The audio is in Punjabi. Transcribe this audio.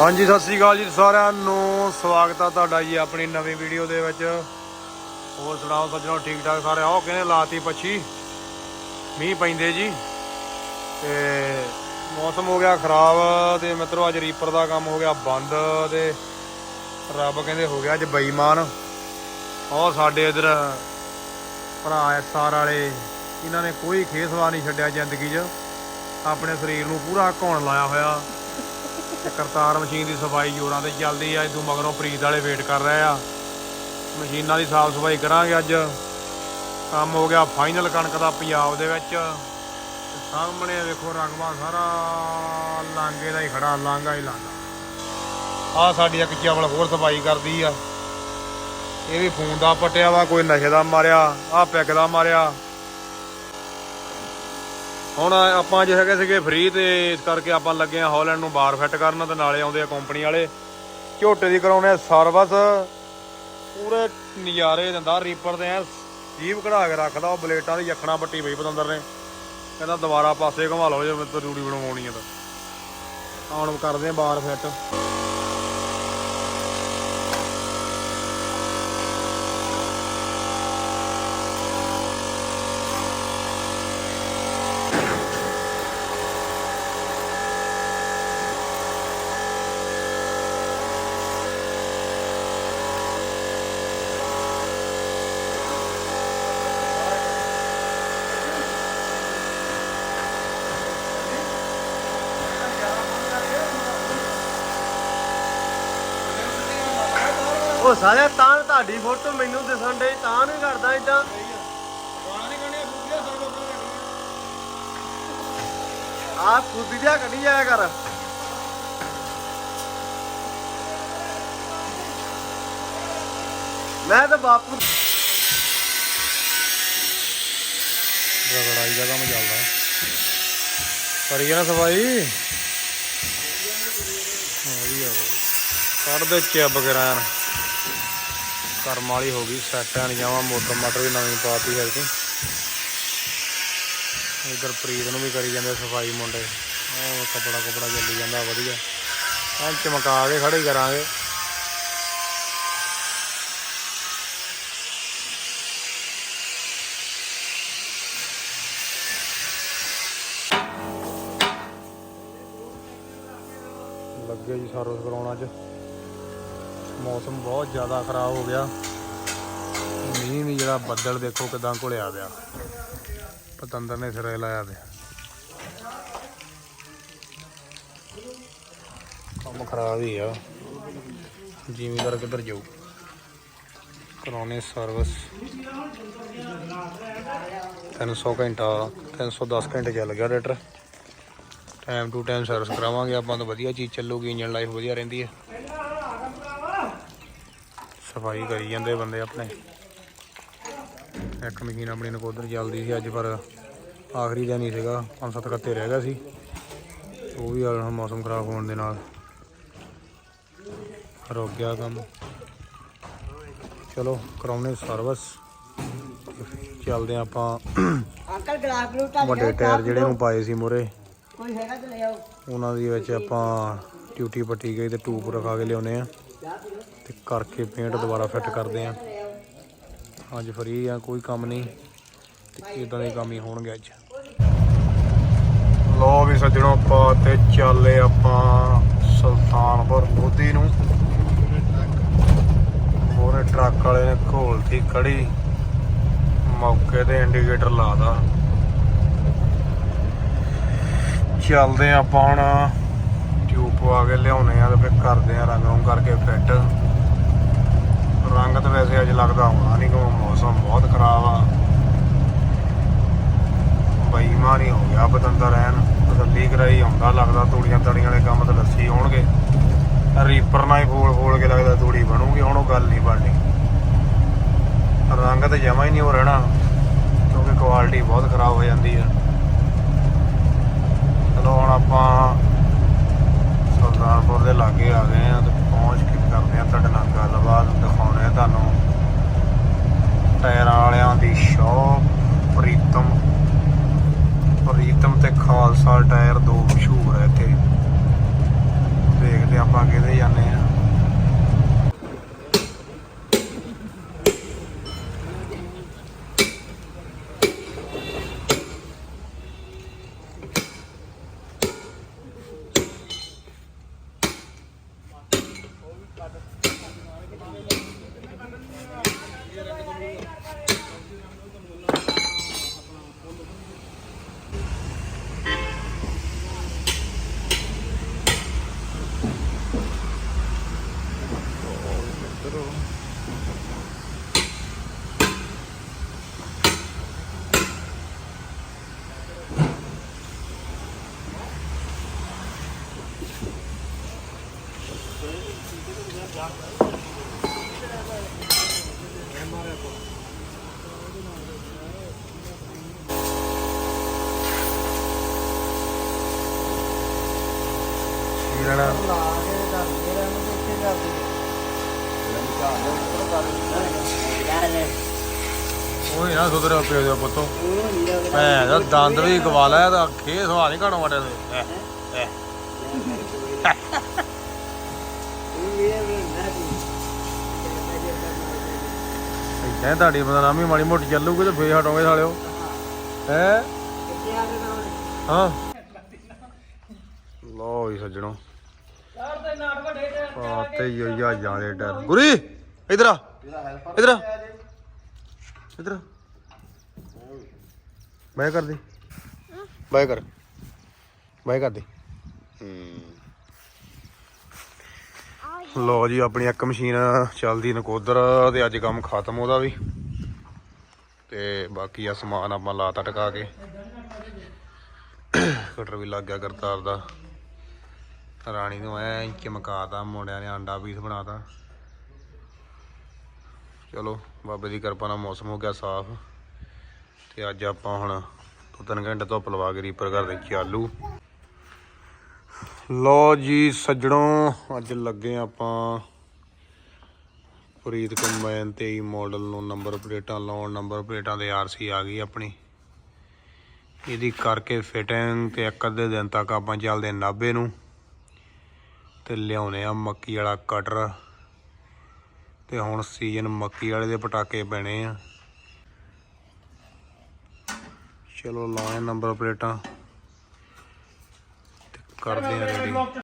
ਹਾਂਜੀ, ਸਤਿ ਸ੍ਰੀ ਅਕਾਲ ਜੀ ਸਾਰਿਆਂ ਨੂੰ। ਸਵਾਗਤ ਆ ਤੁਹਾਡਾ ਜੀ ਆਪਣੀ ਨਵੀਂ ਵੀਡੀਓ ਦੇ ਵਿੱਚ। ਹੋਰ ਸੁਣਾਓ, ਸੱਜਣੋ ਠੀਕ ਠਾਕ ਸਾਰੇ? ਆਓ ਕਹਿੰਦੇ ਲਾਤੀ ਪੱਛੀ? ਮੀਂਹ ਪੈਂਦੇ ਜੀ। ਤੇ ਮੌਸਮ ਹੋ ਗਿਆ ਖਰਾਬ ਤੇ ਮਿੱਤਰੋ, ਅੱਜ ਰੀਪਰ ਦਾ ਕੰਮ ਹੋ ਗਿਆ ਬੰਦ ਤੇ ਰੱਬ ਕਹਿੰਦੇ ਹੋ ਗਿਆ ਅੱਜ ਬੇਈਮਾਨ। ਔਰ ਸਾਡੇ ਇਧਰ ਭਰਾ ਐਸਆਰ ਵਾਲੇ, ਇਹਨਾਂ ਨੇ ਕੋਈ ਖੇਸਵਾ ਨਹੀਂ ਛੱਡਿਆ ਜ਼ਿੰਦਗੀ 'ਚ। ਆਪਣੇ ਸਰੀਰ ਨੂੰ ਪੂਰਾ ਘੌਣ ਲਾਇਆ ਹੋਇਆ। ਤੇ ਕਰਤਾਰ ਮਸ਼ੀਨ ਦੀ ਸਫ਼ਾਈ ਜੋਰਾਂ ਤੇ ਚੱਲਦੀ ਆ। ਇਦੋਂ ਮਗਰੋਂ ਪ੍ਰੀਤ ਵਾਲੇ ਵੇਟ ਕਰ ਰਹੇ ਆ। ਮਸ਼ੀਨਾਂ ਦੀ ਸਾਫ਼ ਸਫ਼ਾਈ ਕਰਾਂਗੇ ਅੱਜ। ਕੰਮ ਹੋ ਗਿਆ ਫਾਈਨਲ ਕਣਕ ਦਾ ਪੰਜਾਬ ਦੇ ਵਿੱਚ। ਸਾਹਮਣੇ ਵੇਖੋ ਰਕਬਾ ਸਾਰਾ ਲਾਂਗੇ ਦਾ ਹੀ ਖੜਾ ਲਾਂਗਾ ਹੀ ਲਾਂਗਾ ਆ ਸਾਡੀ ਇੱਕ ਚਵਲ ਹੋਰ ਸਫ਼ਾਈ ਕਰਦੀ ਆ। ਇਹ ਵੀ ਫੋਨ ਦਾ ਪਟਿਆ ਵਾ, ਕੋਈ ਨਸ਼ੇ ਦਾ ਮਾਰਿਆ ਆ ਪੈਕ ਦਾ ਮਾਰਿਆ। ਹੁਣ ਆਪਾਂ ਅੱਜ ਹੈਗੇ ਸੀਗੇ ਫ੍ਰੀ ਤੇ ਇਸ ਕਰਕੇ ਆਪਾਂ ਲੱਗੇ ਆ ਹਾਲੈਂਡ ਨੂੰ ਬਾਰ ਫਿੱਟ ਕਰਨ ਤੇ ਨਾਲੇ ਆਉਂਦੇ ਆ ਕੰਪਨੀ ਵਾਲੇ। ਝੋਟੇ ਦੀ ਕਰਾਉਣੇ ਆ ਸਰਵਿਸ ਪੂਰੇ ਨਜ਼ਾਰੇ ਦਿੰਦਾ ਰੀਪਰ ਦੇ ਐ ਜੀਵ ਕਢਾ ਕੇ ਰੱਖਦਾ, ਉਹ ਬਲੇਟਾਂ ਦੀ ਯਖਣਾ ਪੱਟੀ ਪਈ ਪਤੰਦਰ ਨੇ। ਕਹਿੰਦਾ ਦੁਬਾਰਾ ਪਾਸੇ ਘੁਮਾ ਲਓ ਜੇ ਮੈਂ ਰੂੜੀ ਬਣਵਾਉਣੀ ਆ ਤਾਂ। ਆਉਣ ਕਰਦੇ ਆ ਬਾਰ ਫਿੱਟ ਉਹ ਸਾਰੇ ਤਾਂ ਤੁਹਾਡੀ ਫੋਟੋ ਮੈਨੂੰ ਦਿਸਣ ਡਈ, ਤਾਂ ਨਹੀਂ ਕਰਦਾ ਇਦਾਂ ਆ ਕੁੱਦੀ ਜਿਹਾ ਕੱਢੀ ਜਾਇਆ ਕਰ। ਮੈਂ ਤਾਂ ਬਾਪੂ ਰਗੜਾਈ ਦਾ ਕੰਮ ਚੱਲਦਾ। ਕਰੀ ਜਾਣਾ ਸਫ਼ਾਈ। ਵਧੀਆ। ਕੱਢ ਦੇ ਚੱਬ ਕਰਾਂ ਕਰਮ ਵਾਲੀ ਹੋ ਗਈ, ਸੈੱਟ ਨਹੀਂ ਜਾਵਾਂ, ਮੋਟਰ ਮਾਟਰ ਵੀ ਨਵੀਂ ਪਾਤੀ ਹੈ ਕਿ ਇਧਰ ਪ੍ਰੀਤ ਨੂੰ ਵੀ ਕਰੀ ਜਾਂਦੇ ਸਫ਼ਾਈ ਮੁੰਡੇ। ਉਹ ਕਪੜਾ ਕਪੜਾ ਚੱਲੀ ਜਾਂਦਾ, ਵਧੀਆ। ਐਂ ਚਮਕਾ ਕੇ ਖੜੇ ਕਰਾਂਗੇ। ਲੱਗੇ ਜੀ ਸਰਵਿਸ ਕਰਾਉਣ ਅੱਜ ਮੌਸਮ ਬਹੁਤ ਜ਼ਿਆਦਾ ਖਰਾਬ ਹੋ ਗਿਆ। ਮੀਂਹ ਵੀ ਜਿਹੜਾ ਬੱਦਲ ਦੇਖੋ ਕਿਦਾਂ ਘੁਲਿਆ ਪਿਆ। ਪਤੰਦਰ ਨੇ ਸਿਰੇ ਲਾਇਆ ਪਿਆ। ਕੰਮ ਖਰਾਬ ਹੀ ਆ। ਜ਼ਿਮੀਦਾਰ ਕਿੱਧਰ ਜਾਊ। ਕਰਾਉਣੇ ਸਰਵਿਸ 300 ਘੰਟਾ 310 ਘੰਟੇ ਚੱਲ ਗਿਆ ਰੇਟਰ ਟਾਈਮ ਟੂ ਟਾਈਮ ਸਰਵਿਸ ਕਰਾਵਾਂਗੇ। ਆਪਾਂ ਤਾਂ ਵਧੀਆ ਚੀਜ਼ ਚੱਲੂਗੀ। ਇੰਜਨ ਲਾਈਫ ਵਧੀਆ ਰਹਿੰਦੀ ਹੈ। ਸਫ਼ਾਈ ਕਰੀ ਜਾਂਦੇ ਬੰਦੇ ਆਪਣੇ। ਇੱਕ ਮਸ਼ੀਨ ਆਪਣੀ ਨਕੋਦਰ ਚੱਲਦੀ ਸੀ ਅੱਜ ਪਰ ਆਖਰੀ ਦਿਨ ਹੀ ਸੀਗਾ। ਪੰਜ ਸੱਤ ਕੱਤੇ ਰਹਿ ਗਿਆ ਸੀ। ਉਹ ਵੀ ਹੁਣ ਮੌਸਮ ਖਰਾਬ ਹੋਣ ਦੇ ਨਾਲ। ਰੁਕ ਗਿਆ ਕੰਮ। ਚਲੋ ਕਰਾਉਨੇ ਸਰਵਿਸ ਚੱਲਦੇ ਆਪਾਂ। ਅੰਕਲ ਗਲਾਸ ਗਲੂਟਾ ਵੱਡੇ ਟਾਇਰ ਜਿਹੜੇ ਨੂੰ ਪਾਏ ਸੀ ਮੋਰੇ ਕੋਈ ਹੈਗਾ ਤੇ ਲੈ ਆਓ ਉਹਨਾਂ ਦੀ ਵਿੱਚ ਆਪਾਂ ਟਿਊਟੀ ਪੱਟੀ ਗਈ ਤੇ ਟੂਬ ਰਖਾ ਕੇ ਲਿਆਉਨੇ ਆ ਕਰਕੇ ਪੇਂਟ ਦੁਬਾਰਾ ਫਿੱਟ ਕਰਦੇ ਆ। ਅੱਜ ਫਰੀ ਆ, ਕੋਈ ਕੰਮ ਨਹੀਂ। ਤੇ ਇਦਾਂ ਦੇ ਕੰਮ ਹੀ ਹੋਣਗੇ ਅੱਜ। ਲੋ ਵੀ ਸੱਜਣੋ, ਆਪਾਂ ਤੇ ਚੱਲੇ ਆਪਾਂ ਸੁਲਤਾਨਪੁਰ ਮੋਦੀ ਨੂੰ। ਮੋਰੇ ਟਰੱਕ ਵਾਲੇ ਨੇ ਘੋਲਤੀ ਕੜੀ। ਮੌਕੇ ਤੇ ਇੰਡੀਕੇਟਰ ਲਾਦਾ ਚੱਲਦੇ ਆ ਆਪਾਂ ਹੁਣ। ਟਿਊਬ ਪਵਾ ਕੇ ਲਿਆਉਨੇ ਆ ਤੇ ਫਿਰ ਕਰਦੇ ਆ ਰੰਗ ਰੰਗ ਕਰਕੇ ਫਿੱਟ ਰੰਗ ਤਾਂ ਵੈਸੇ ਅੱਜ ਲੱਗਦਾ ਹੋਣਾ ਨਹੀਂ ਕਿਉਂ ਮੌਸਮ ਬਹੁਤ ਖਰਾਬ ਆ। ਬੇਈਮਾਨੀ ਹੋ ਗਿਆ, ਬਤੰਦਰ ਰਹਿਣ ਤਸੱਲੀ ਕਰਾਈ, ਆਉਂਦਾ ਲੱਗਦਾ ਤੂੜੀਆਂ ਤੜੀਆਂ ਵਾਲੇ ਕੰਮ ਤਾਂ ਲੱਸੀ ਹੋਣਗੇ। ਰੀਪਰ ਨਾਲ ਹੀ ਫੋਲ ਫੋਲ ਕੇ ਲੱਗਦਾ ਤੂੜੀ ਬਣੂਗੀ, ਹੁਣ ਉਹ ਗੱਲ ਨਹੀਂ ਬਣਨੀ। ਰੰਗ ਤਾਂ ਜਮਾ ਹੀ ਨਹੀਂ ਹੋ ਰਹਿਣਾ, ਕਿਉਂਕਿ ਕੁਆਲਿਟੀ ਬਹੁਤ ਖਰਾਬ ਹੋ ਜਾਂਦੀ ਆ। ਚਲੋ ਹੁਣ ਆਪਾਂ ਸੁਲਤਾਨਪੁਰ ਦੇ ਲਾਗੇ ਆ ਗਏ ਆ ਤੇ ਪਹੁੰਚ ਕੇ ਕਰਦੇ ਆ ਤੁਹਾਡੇ ਨਾਲ ਗੱਲਬਾਤ ਦਿਖਾਉਣੇ ਆ ਤੁਹਾਨੂੰ। ਟਾਇਰਾਂ ਵਾਲਿਆਂ ਦੀ ਸ਼ੌਪ ਪ੍ਰੀਤਮ। ਪ੍ਰੀਤਮ ਤੇ ਖਾਲਸਾ ਟਾਇਰ ਦੋ ਮਸ਼ਹੂਰ ਹੈ ਇੱਥੇ। ਦੇਖਦੇ ਆਪਾਂ ਕੀ ਲੈਣਾ ਉਹ ਹੀ ਨਾ ਸੁਧਰਿਆ ਪਿਓ ਦੇ ਪੁੱਤੋਂ। ਭੈਣ ਦਾ ਦੰਦ ਵੀ ਗਵਾ ਲਿਆ ਤਾਂ ਖੇ ਸਵਾ ਨਹੀਂ ਘਣੋ ਵਟੇ ਦੇ ਐ, ਐ। ਇੱਦਾਂ ਤੁਹਾਡੀ ਬਦਨਾਮੀ ਮਾੜੀ ਮੋਟੀ ਚੱਲੂਗੀ ਤੇ ਫੇਰ ਹਟੋਗੇ ਸਾਲਿਓ। ਹੈ? ਹਾਂ। ਲੋ ਜੀ ਸੱਜਣੋ। ਪਾਤੇ ਹੀ ਹੋਈ ਆ ਜਾਂਦੇ ਡਰ। ਗੁਰੀ ਇਧਰ ਆ ਇਧਰ ਆ। ਇਧਰ ਆ। ਬਾਏ ਕਰ ਦੇ। ਬਾਏ ਕਰ। ਬਾਏ ਕਰ ਦੇ। ਲੋ ਜੀ ਆਪਣੀ ਇੱਕ ਮਸ਼ੀਨ ਚੱਲਦੀ ਨਕੋਦਰ ਤੇ ਅੱਜ ਕੰਮ ਖਤਮ ਉਹਦਾ ਵੀ। ਤੇ ਬਾਕੀ ਆ ਸਮਾਨ ਆਪਾਂ ਲਾਤਾ ਟਕਾ ਕੇ। ਕਟਰ ਵੀ ਲੱਗ ਗਿਆ ਕਰਤਾਰ ਦਾ। ਰਾਣੀ ਨੂੰ ਐ ਚਮਕਾਤਾ, ਮੁੰਡਿਆਂ ਨੇ ਆਂਡਾ ਪੀਸ ਬਣਾਤਾ। ਚਲੋ, ਬਾਬੇ ਦੀ ਕਿਰਪਾ ਨਾਲ ਮੌਸਮ ਹੋ ਗਿਆ ਸਾਫ਼। ਤੇ ਅੱਜ ਆਪਾਂ ਹੁਣ ਦੋ ਤਿੰਨ ਘੰਟੇ ਧੁੱਪ ਲਵਾ ਕੇ ਰੀਪਰ ਕਰਦੇ ਚਾਲੂ ਲੋ ਜੀ, ਸੱਜਣੋ, ਅੱਜ ਲੱਗੇ ਆਪਾਂ ਪ੍ਰੀਤ ਕੰਬਾਈਨ 23 ਮਾਡਲ ਨੂੰ ਨੰਬਰ ਪਲੇਟਾਂ ਲਾਉਣ। ਨੰਬਰ ਪਲੇਟਾਂ ਦੇ ਆਰਸੀ ਆ ਗਈ ਆਪਣੀ। ਇਹਦੀ ਕਰਕੇ ਫਿਟਿੰਗ ਤੇ ਇੱਕ ਅੱਧੇ ਦਿਨ ਤੱਕ ਆਪਾਂ ਚੱਲਦੇ ਨਾਭੇ ਨੂੰ। ਤੇ ਲਿਆਉਨੇ ਆ ਮੱਕੀ ਵਾਲਾ ਕਟਰ। ਤੇ ਹੁਣ ਸੀਜ਼ਨ ਮੱਕੀ ਵਾਲੇ ਦੇ ਪਟਾਕੇ ਪੈਣੇ ਆ। ਚਲੋ ਲਾਏ ਨੰਬਰ ਪਲੇਟਾਂ ਤੇ ਕਰਦੇ ਆ ਰੈਡੀ